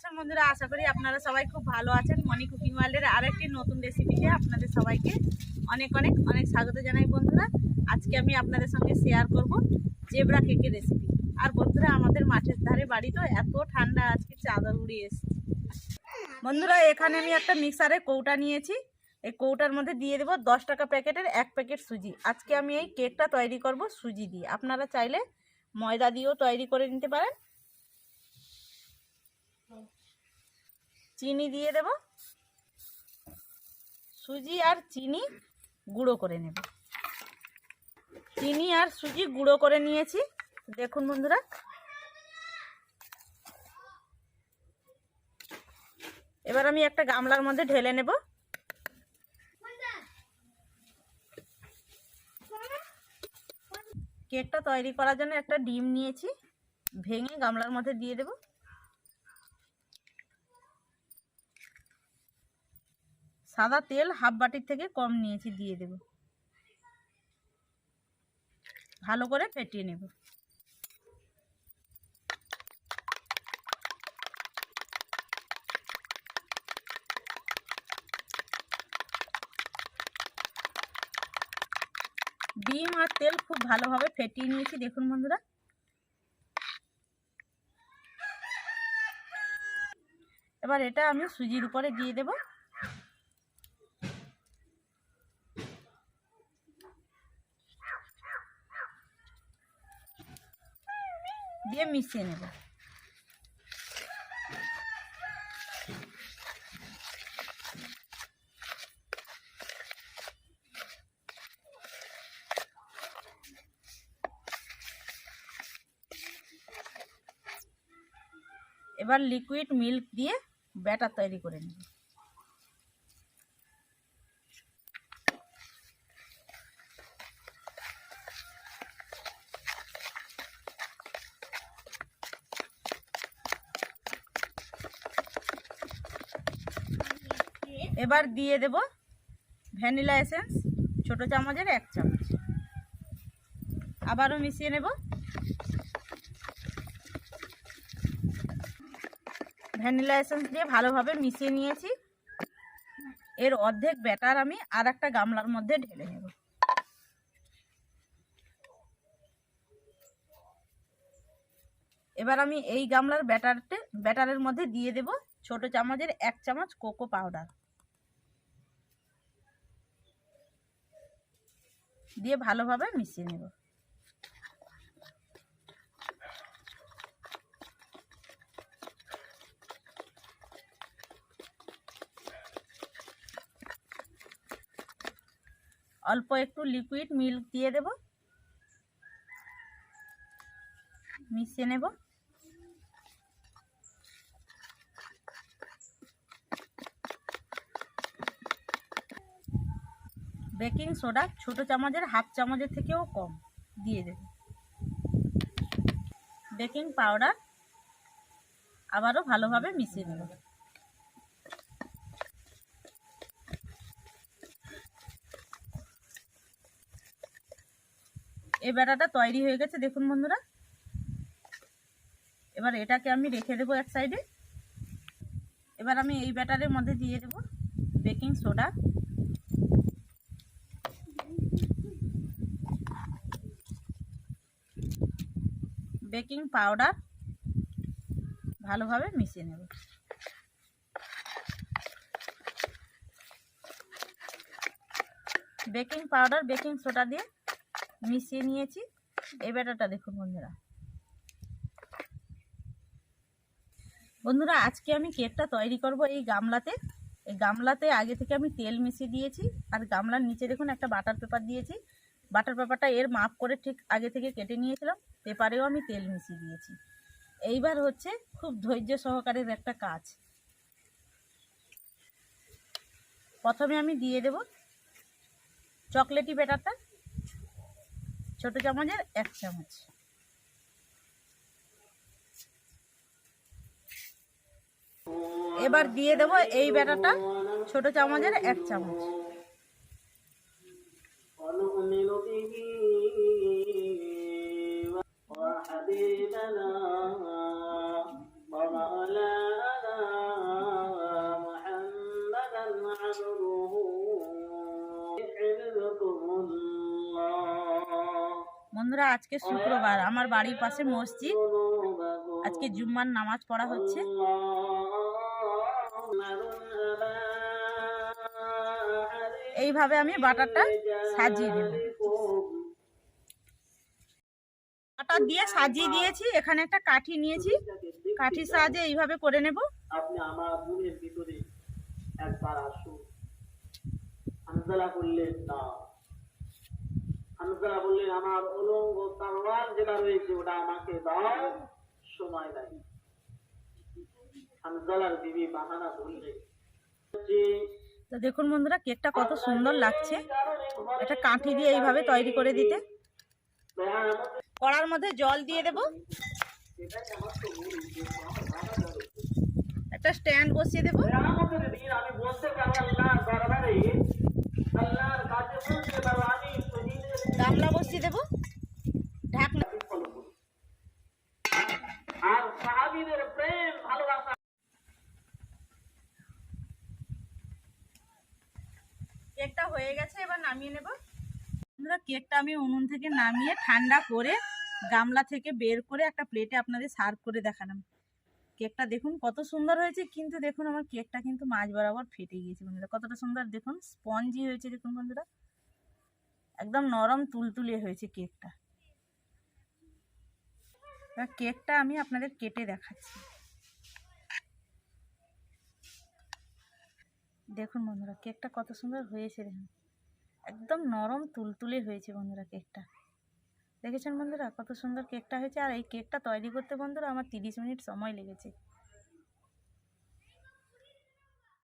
আছেন বন্ধুরা, আশা করি আপনারা সবাই খুব ভালো আছেন। মনি কুকিং ওয়ার্ল্ডের আর একটি নতুন রেসিপিতে আপনাদের সবাইকে অনেক অনেক অনেক স্বাগত জানাই বন্ধুরা। আজকে আমি আপনাদের সঙ্গে শেয়ার করব জেবরা কেকের রেসিপি আর বন্ধুরা, আমাদের মাঠের ধারে বাড়ি তো এত ঠান্ডা, আজকে চাদর উড়িয়ে এসছে। বন্ধুরা, এখানে আমি একটা মিক্সারে কৌটা নিয়েছি। এই কৌটার মধ্যে দিয়ে দেবো দশ টাকা প্যাকেটের এক প্যাকেট সুজি। আজকে আমি এই কেকটা তৈরি করব সুজি দিয়ে। আপনারা চাইলে ময়দা দিয়েও তৈরি করে নিতে পারেন। চিনি দিয়ে দেব। সুজি আর চিনি গুঁড়ো করে নেব। চিনি আর সুজি গুঁড়ো করে নিয়েছি। দেখুন বন্ধুরা। এবার আমি একটা গামলার মধ্যে ঢেলে নেব। কেকটা তৈরি করার জন্য একটা ডিম নিয়েছি। ভেঙে গামলার মধ্যে দিয়ে দেব। সাদা তেল হাফ বাটির থেকে কম নিয়েছি, দিয়ে দেব। ভালো করে ফেটিয়ে নেব। ডিম আর তেল খুব ভালোভাবে ফেটিয়ে নিয়েছি, দেখুন বন্ধুরা। এবার এটা আমি সুজির উপরে দিয়ে দেব। দিয়ে মিশিয়ে নেব। এবার লিকুইড মিল্ক দিয়ে ব্যাটার তৈরি করে নেব। এবার দিয়ে দেব ভ্যানিলা এসেন্স, ছোট চামচের এক চামচ। আবারও মিশিয়ে নেব। ভ্যানিলা এসেন্স দিয়ে ভালোভাবে মিশিয়ে নিয়েছি। এর অর্ধেক ব্যাটার আমি আর একটা গামলার মধ্যে ঢেলে নেব। এবার আমি এই গামলার ব্যাটারতে ব্যাটারের মধ্যে দিয়ে দেব ছোট চামচের এক চামচ কোকো পাউডার। দিয়ে ভালোভাবে মিশিয়ে নেব। অল্প একটু লিকুইড মিল্ক দিয়ে দেব। মিশিয়ে নেব। বেকিং সোডা ছোট চামচের, হাফ চামচের থেকেও কম দিয়ে দেব। বেকিং পাউডার আবারও ভালোভাবে মিশিয়ে নেব। এই ব্যাটাটা তৈরি হয়ে গেছে, দেখুন বন্ধুরা। এবার এটাকে আমি রেখে দেবো এক সাইডে। এবার আমি এই ব্যাটারের মধ্যে দিয়ে দেব বেকিং সোডা। বেকিং পাউডার ভালোভাবে মিশিয়ে নেব। বেকিং পাউডার, বেকিং সোডা দিয়ে মিশিয়ে নিয়েছি। এই ব্যাটারটা দেখুন বন্ধুরা। বন্ধুরা, আজকে আমি কেকটা তৈরি করব এই গামলাতে। এই গামলাতে আগে থেকে আমি তেল মিশিয়ে দিয়েছি আর গামলার নিচে দেখুন একটা বাটার পেপার দিয়েছি। বাটার পেপারটা এর মাপ করে ঠিক আগে থেকে কেটে নিয়েছিলাম। পেপারেও আমি তেল মিশিয়ে দিয়েছি। এইবার হচ্ছে খুব ধৈর্য সহকারের একটা কাজ। প্রথমে আমি দিয়ে দেব চকলেটি ব্যাটারটা, ছোট চামচের এক চামচ। এবার দিয়ে দেব এই ব্যাটারটা ছোট চামচের এক চামচ। বন্ধুরা, আজকে শুক্রবার। আমার বাড়ির পাশে মসজিদ। আজকে জুম্মার নামাজ পড়া হচ্ছে। এইভাবে আমি বাটারটা সাজিয়ে দেব বাটার দিয়ে সাজিয়ে দিয়েছি। এখানে একটা কাঠি নিয়েছি। কাঠির সাহায্যে এইভাবে করে নেব। আপনি আমার ভিতরে একবার আসুন। হানজালা বললেন না। হানজালা বললেন আমার উলঙ্গ তালোয়ার যেটা রয়েছে ওটা আমাকে দাও সময় নাই। হানজালার বিবি বাহানা যে তো দেখুন বন্ধুরা কেকটা কত সুন্দর লাগছে। এটা কাঠি দিয়ে এইভাবে তৈরি করে দিতে। কড়ার মধ্যে জল দিয়ে দেব। একটা স্ট্যান্ড বসিয়ে দেব। আমি বলতে পারব আল্লাহর দরবারে। আল্লাহর কাছে বলতে পারব আমি শহীদের গামলা বসিয়ে দেব। ঢাকনা আর সাহাবীদের প্রেম ভালোবাসা। কেকটা হয়ে গেছে এবার নামিয়ে নেব। বন্ধুরা কেকটা আমি উনুন থেকে নামিয়ে ঠান্ডা করে গামলা থেকে বের করে একটা প্লেটে আপনাদের সার্ভ করে দেখালাম। কেকটা দেখুন কত সুন্দর হয়েছে কিন্তু দেখুন আমার কেকটা কিন্তু বরাবর ফেটে গিয়েছে বন্ধুরা। কতটা সুন্দর দেখুন স্পঞ্জি হয়েছে দেখুন বন্ধুরা। একদম নরম তুলতুলে হয়েছে কেকটা। কেকটা আমি আপনাদের কেটে দেখাচ্ছি। দেখুন বন্ধুরা, কেকটা কত সুন্দর হয়েছে দেখুন। একদম নরম তুলতুলে হয়েছে বন্ধুরা কেকটা। দেখেছেন বন্ধুরা কত সুন্দর কেকটা হয়েছে। আর এই কেকটা তৈরি করতে বন্ধুরা আমার তিরিশ মিনিট সময় লেগেছে।